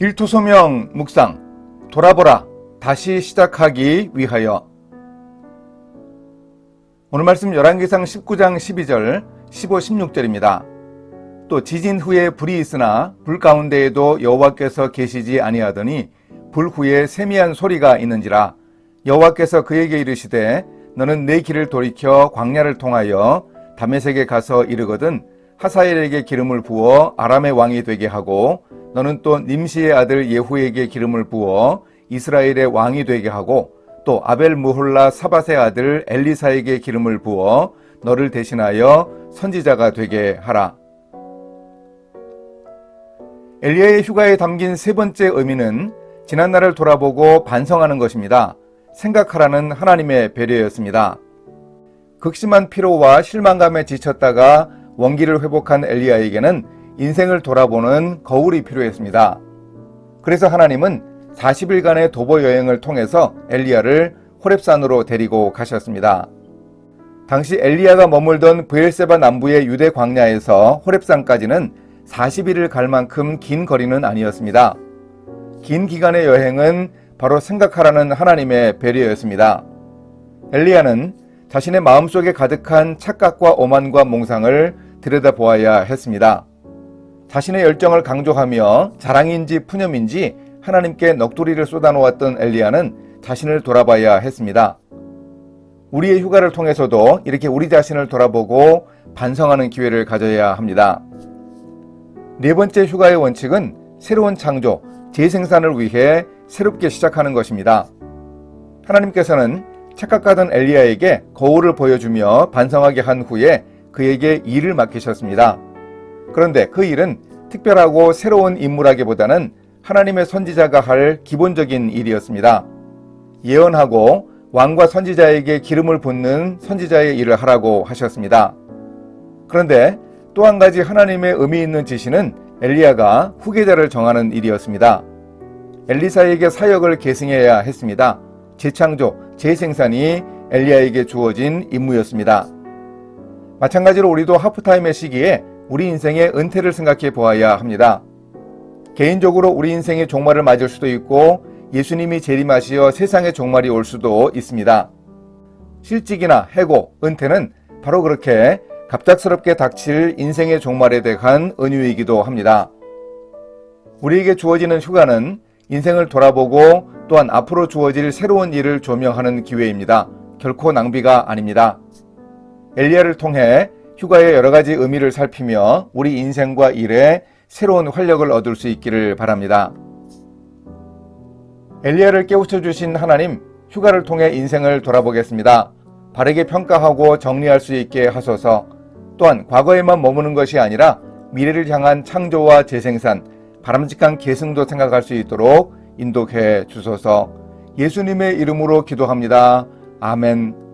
일토소명 묵상 돌아보라 다시 시작하기 위하여 오늘 말씀 열왕기상 19장 12절 15, 16절입니다. 또 지진 후에 불이 있으나 불 가운데에도 여호와께서 계시지 아니하더니 불 후에 세미한 소리가 있는지라 여호와께서 그에게 이르시되 너는 내 길을 돌이켜 광야를 통하여 다메섹에 가서 이르거든 하사엘에게 기름을 부어 아람의 왕이 되게 하고 너는 또 님시의 아들 예후에게 기름을 부어 이스라엘의 왕이 되게 하고 또 아벨 무홀라 사밧의 아들 엘리사에게 기름을 부어 너를 대신하여 선지자가 되게 하라. 엘리야의 휴가에 담긴 세 번째 의미는 지난 날을 돌아보고 반성하는 것입니다. 생각하라는 하나님의 배려였습니다. 극심한 피로와 실망감에 지쳤다가 원기를 회복한 엘리야에게는 인생을 돌아보는 거울이 필요했습니다. 그래서 하나님은 40일간의 도보 여행을 통해서 엘리야를 호렙산으로 데리고 가셨습니다. 당시 엘리야가 머물던 브엘세바 남부의 유대 광야에서 호렙산까지는 40일을 갈 만큼 긴 거리는 아니었습니다. 긴 기간의 여행은 바로 생각하라는 하나님의 배려였습니다. 엘리야는 자신의 마음속에 가득한 착각과 오만과 몽상을 들여다보아야 했습니다. 자신의 열정을 강조하며 자랑인지 푸념인지 하나님께 넋두리를 쏟아놓았던 엘리야는 자신을 돌아봐야 했습니다. 우리의 휴가를 통해서도 이렇게 우리 자신을 돌아보고 반성하는 기회를 가져야 합니다. 네 번째 휴가의 원칙은 새로운 창조, 재생산을 위해 새롭게 시작하는 것입니다. 하나님께서는 착각하던 엘리야에게 거울을 보여주며 반성하게 한 후에 그에게 일을 맡기셨습니다. 그런데 그 일은 특별하고 새로운 임무라기보다는 하나님의 선지자가 할 기본적인 일이었습니다. 예언하고 왕과 선지자에게 기름을 붓는 선지자의 일을 하라고 하셨습니다. 그런데 또 한 가지 하나님의 의미 있는 지시는 엘리야가 후계자를 정하는 일이었습니다. 엘리사에게 사역을 계승해야 했습니다. 재창조, 재생산이 엘리야에게 주어진 임무였습니다. 마찬가지로 우리도 하프타임의 시기에 우리 인생의 은퇴를 생각해 보아야 합니다. 개인적으로 우리 인생의 종말을 맞을 수도 있고 예수님이 재림하시어 세상의 종말이 올 수도 있습니다. 실직이나 해고, 은퇴는 바로 그렇게 갑작스럽게 닥칠 인생의 종말에 대한 은유이기도 합니다. 우리에게 주어지는 휴가는 인생을 돌아보고 또한 앞으로 주어질 새로운 일을 조명하는 기회입니다. 결코 낭비가 아닙니다. 엘리야를 통해 휴가의 여러 가지 의미를 살피며 우리 인생과 일에 새로운 활력을 얻을 수 있기를 바랍니다. 엘리야를 깨우쳐 주신 하나님, 휴가를 통해 인생을 돌아보겠습니다. 바르게 평가하고 정리할 수 있게 하소서. 또한 과거에만 머무는 것이 아니라 미래를 향한 창조와 재생산, 바람직한 계승도 생각할 수 있도록 인도해 주소서. 예수님의 이름으로 기도합니다. 아멘.